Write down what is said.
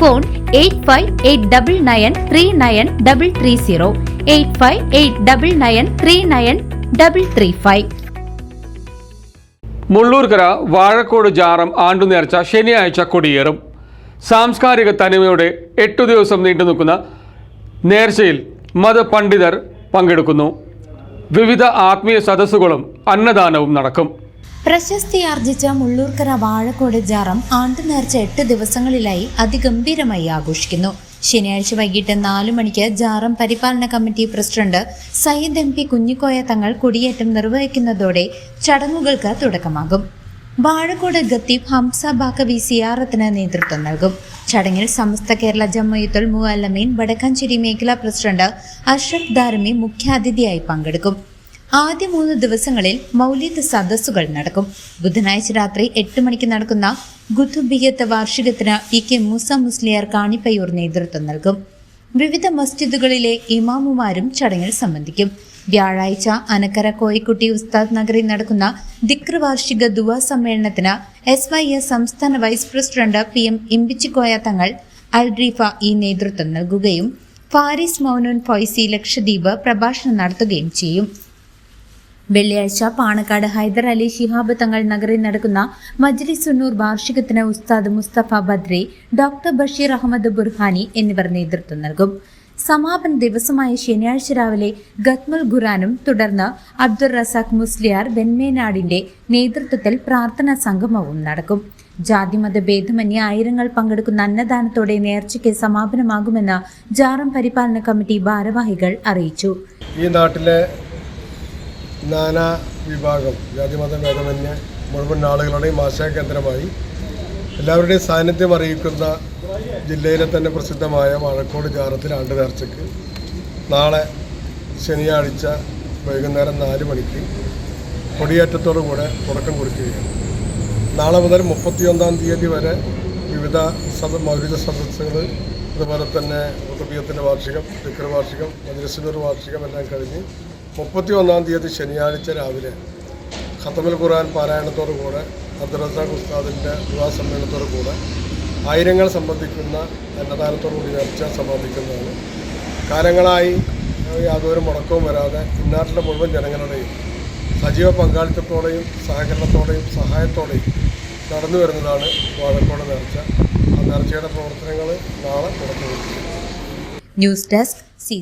Phone eight five eight double nine three nine double three zero eight five eight double nine three nine double three five Mullurkara Vazhakkode ജാറം ആണ്ടുനേർച്ച ശനിയാഴ്ച കൊടിയേറും. സാംസ്കാരിക തനിമയോടെ എട്ടു ദിവസം നീണ്ടു നിൽക്കുന്ന നേർച്ചയിൽ മതപണ്ഡിതർ പങ്കെടുക്കുന്നു. വിവിധ ആത്മീയ സദസ്സുകളും അന്നദാനവും നടക്കും. പ്രശസ്തിയാർജിച്ച മുള്ളൂർക്കര വാഴക്കോട് ജാറം ആണ്ടുനേർച്ച എട്ട് ദിവസങ്ങളിലായി അതിഗംഭീരമായി ആഘോഷിക്കുന്നു. ശനിയാഴ്ച വൈകിട്ട് നാലു മണിക്ക് ജാറം പരിപാലന committee president Sayyid M P Kunhikoya Thangal കൊടിയേറ്റം നിർവഹിക്കുന്നതോടെ ചടങ്ങുകൾക്ക് തുടക്കമാകും. വാഴക്കോട് ഗത്തീബ് ഹംസ ബാക്കവി സിയാറത്തിന് നേതൃത്വം നൽകും. ചടങ്ങിൽ സമസ്ത കേരള ജമ്മയത്തുൽ മുഅല്ലമീൻ വടക്കാഞ്ചേരി മേഖലാ പ്രസിഡന്റ് അഷ്റഫ് ദാരമി മുഖ്യാതിഥിയായി പങ്കെടുക്കും. ആദ്യ മൂന്ന് ദിവസങ്ങളിൽ മൗലിദ് സദസ്സുകൾ നടക്കും. ബുധനാഴ്ച രാത്രി എട്ട് മണിക്ക് നടക്കുന്ന ഗുത്തുബിയത്ത് വാർഷികത്തിന് ഇ കെ മൂസ മുസ്ലിയാർ കാണിപ്പയ്യൂർ നേതൃത്വം നൽകും. വിവിധ മസ്ജിദുകളിലെ ഇമാമുമാരും ചടങ്ങിൽ സംബന്ധിക്കും. വ്യാഴാഴ്ച അനക്കര കോയിക്കുട്ടി ഉസ്താദ് നഗറിൽ നടക്കുന്ന ദിക്ർ വാർഷിക ദുവാ സമ്മേളനത്തിന് എസ് വൈ എസ് സംസ്ഥാന vice president P M Imbichikoya Thangal അൽറീഫ ഈ നേതൃത്വം നൽകുകയും ഫാരിസ് മൗനൂൻ ഫൈസി ലക്ഷദ്വീപ് പ്രഭാഷണം നടത്തുകയും ചെയ്യും. വെള്ളിയാഴ്ച പാണക്കാട് ഹൈദർ അലി ശിഹാബ് തങ്ങൾ നഗറിൽ നടക്കുന്ന മജ്ലിസുന്നൂർ വാർഷികത്തിന് ഉസ്താദ് മുസ്തഫ ബദ്രി ഡോക്ടർ ബഷീർ അഹമ്മദ് ബുർഹാനി എന്നിവർ നേതൃത്വം നൽകും. സമാപന ദിവസമായ ശനിയാഴ്ച രാവിലെ ഗത്മുൽ ഖുറാനും തുടർന്ന് അബ്ദുൾ റസാഖ് മുസ്ലിയാർ വെൺമേനാടിന്റെ നേതൃത്വത്തിൽ പ്രാർത്ഥനാ സംഗമവും നടക്കും. ജാതിമത ഭേദമന്യ ആയിരങ്ങൾ പങ്കെടുക്കുന്ന അന്നദാനത്തോടെ നേർച്ചയ്ക്ക് സമാപനമാകുമെന്ന് ജാറം പരിപാലന കമ്മിറ്റി ഭാരവാഹികൾ അറിയിച്ചു. ഈ നാട്ടിലെ നാനാ വിഭാഗം. ജാതിമത ഭേദമന്യ മുഴുവൻ ആളുകളുടെയും ആശയ കേന്ദ്രമായി എല്ലാവരുടെയും സാന്നിധ്യം അറിയിക്കുന്ന ജില്ലയിലെ തന്നെ പ്രസിദ്ധമായ വാഴക്കോട് ജാറത്തിൽ ആണ്ട് നേർച്ചയ്ക്ക് നാളെ ശനിയാഴ്ച വൈകുന്നേരം നാല് മണിക്ക് കൊടിയേറ്റത്തോടുകൂടെ തുടക്കം കുറിക്കുകയാണ്. നാളെ മുതൽ മുപ്പത്തിയൊന്നാം തീയതി വരെ വിവിധ സദ മൗലിക സദസ്സുകൾ അതുപോലെ തന്നെ ഉത്തബിയത്തിന്റെ വാർഷികം ദിക്കർ വാർഷികം മദ്രസിനൂർ വാർഷികം എല്ലാം കഴിഞ്ഞ് മുപ്പത്തി ഒന്നാം തീയതി ശനിയാഴ്ച രാവിലെ ഖത്തമുൽ ഖുർആൻ പാരായണത്തോടു കൂടെ അബ്ദുറസാഖ് ഉസ്താദിന്റെ വിവാഹ സമ്മേളനത്തോടു കൂടെ ആയിരങ്ങൾ സംബന്ധിക്കുന്ന അന്നദാനത്തോടു കൂടി നേർച്ച സമാപിക്കുന്നതാണ്. കാലങ്ങളായി യാതൊരു മുടക്കവും വരാതെ ഇന്നാട്ടിലെ മുഴുവൻ ജനങ്ങളുടെയും സജീവ പങ്കാളിത്തത്തോടെയും സഹകരണത്തോടെയും സഹായത്തോടെയും നടന്നു വരുന്നതാണ് വാഴക്കോട് നേർച്ച. ആ നേർച്ചയുടെ പ്രവർത്തനങ്ങൾ നാളെ തുടക്കം ന്യൂസ് ഡെസ്ക് സി